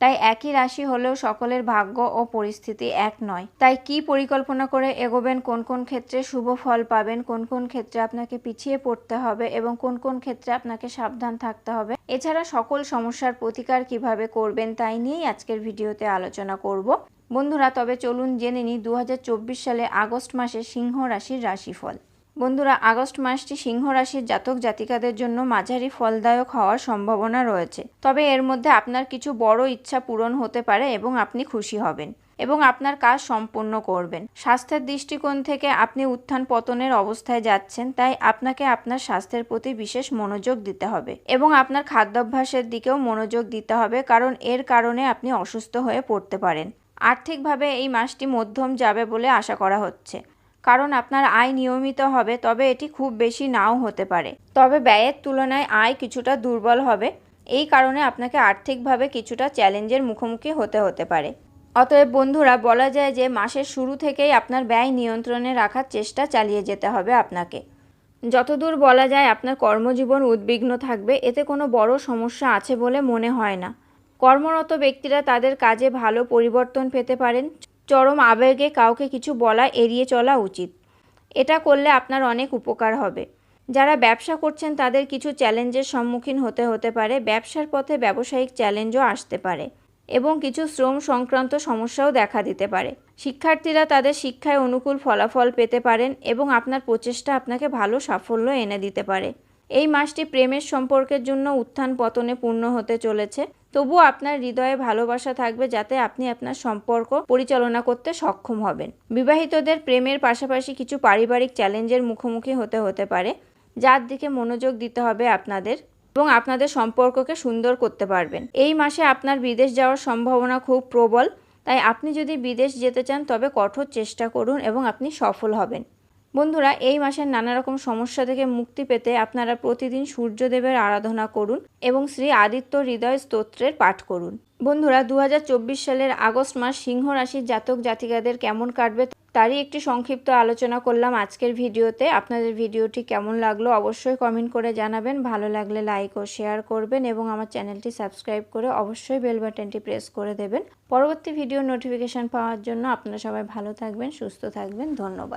তাই একই রাশি হলেও সকলের ভাগ্য ও পরিস্থিতি এক নয়। তাই কি পরিকল্পনা করে এগোবেন? কোন কোন ক্ষেত্রে শুভ ফল পাবেন? কোন কোন ক্ষেত্রে আপনাকে পিছিয়ে পড়তে হবে? এবং কোন কোন ক্ষেত্রে আপনাকে সাবধান থাকতে হবে? এছাড়া সকল সমস্যার প্রতিকার কীভাবে করবেন তাই নিয়েই আজকের ভিডিওতে আলোচনা করব। বন্ধুরা, তবে চলুন জেনে নিই দু হাজার চব্বিশ সালে আগস্ট মাসে সিংহ রাশির রাশিফল। বন্ধুরা, আগস্ট মাসটি সিংহ রাশির জাতক জাতিকাদের জন্য মাঝারি ফলদায়ক হওয়ার সম্ভাবনা রয়েছে। তবে এর মধ্যে আপনার কিছু বড় ইচ্ছা পূরণ হতে পারে এবং আপনি খুশি হবেন এবং আপনার কাজ সম্পূর্ণ করবেন। স্বাস্থ্যের দৃষ্টিকোণ থেকে আপনি উত্থান পতনের অবস্থায় যাচ্ছেন, তাই আপনাকে আপনার স্বাস্থ্যের প্রতি বিশেষ মনোযোগ দিতে হবে এবং আপনার খাদ্যাভ্যাসের দিকেও মনোযোগ দিতে হবে, কারণ এর কারণে আপনি অসুস্থ হয়ে পড়তে পারেন। আর্থিকভাবে এই মাসটি মধ্যম যাবে বলে আশা করা হচ্ছে। কারণ আপনার আয় নিয়মিত হবে, তবে এটি খুব বেশি নাও হতে পারে। তবে ব্যয়ের তুলনায় আয় কিছুটা দুর্বল হবে। এই কারণে আপনাকে আর্থিকভাবে কিছুটা চ্যালেঞ্জের মুখোমুখি হতে হতে পারে। অতএব বন্ধুরা, বলা যায় যে মাসের শুরু থেকেই আপনার ব্যয় নিয়ন্ত্রণে রাখার চেষ্টা চালিয়ে যেতে হবে আপনাকে। যতদূর বলা যায় আপনার কর্মজীবন উদ্বিগ্ন থাকবে, এতে কোনো বড় সমস্যা আছে বলে মনে হয় না। কর্মরত ব্যক্তিরা তাদের কাজে ভালো পরিবর্তন পেতে পারেন চরম আবেগে কাউকে কিছু বলা, এড়িয়ে চলা উচিত। এটা করলে আপনার অনেক উপকার হবে। যারা ব্যবসা করছেন, তাদের কিছু চ্যালেঞ্জের সম্মুখীন হতে হতে পারে। ব্যবসার পথে ব্যবসায়িক চ্যালেঞ্জও আসতে পারে এবং কিছু শ্রম সংক্রান্ত সমস্যাও দেখা দিতে পারে। শিক্ষার্থীরা তাদের শিক্ষায় অনুকূল ফলাফল পেতে পারেন এবং আপনার প্রচেষ্টা আপনাকে ভালো সাফল্য এনে দিতে পারে। এই মাসটি প্রেমের সম্পর্কের জন্য উত্থান পতনে পূর্ণ হতে চলেছে। তবুও আপনার হৃদয়ে ভালোবাসা থাকবে যাতে আপনি আপনার সম্পর্ক পরিচালনা করতে সক্ষম হবেন। বিবাহিতদের প্রেমের পাশাপাশি কিছু পারিবারিক চ্যালেঞ্জের মুখোমুখি হতে হতে পারে, যার দিকে মনোযোগ দিতে হবে আপনাদের এবং আপনাদের সম্পর্ককে সুন্দর করতে পারবেন। এই মাসে আপনার বিদেশ যাওয়ার সম্ভাবনা খুব প্রবল, তাই আপনি যদি বিদেশ যেতে চান তবে কঠোর চেষ্টা করুন এবং আপনি সফল হবেন। বন্ধুরা, এই মাসের নানা রকম সমস্যা থেকে মুক্তি পেতে আপনারা প্রতিদিন সূর্যদেবের আরাধনা করুন এবং শ্রী আদিত্য হৃদয় স্তোত্রের পাঠ করুন। বন্ধুরা দু হাজার চব্বিশ সালের আগস্ট মাস সিংহ রাশির জাতক জাতিকাদের কেমন কাটবে তারই একটি সংক্ষিপ্ত আলোচনা করলাম আজকের ভিডিওতে। আপনাদের ভিডিওটি কেমন লাগল অবশ্যই কমেন্ট করে জানাবেন। ভালো লাগলে লাইক ও শেয়ার করবেন এবং আমার চ্যানেলটি সাবস্ক্রাইব করে অবশ্যই বেল বাটনটি প্রেস করে দেবেন। পরবর্তী ভিডিও নোটিফিকেশান পাওয়ার জন্য আপনারা সবাই ভালো থাকবেন, সুস্থ থাকবেন। ধন্যবাদ।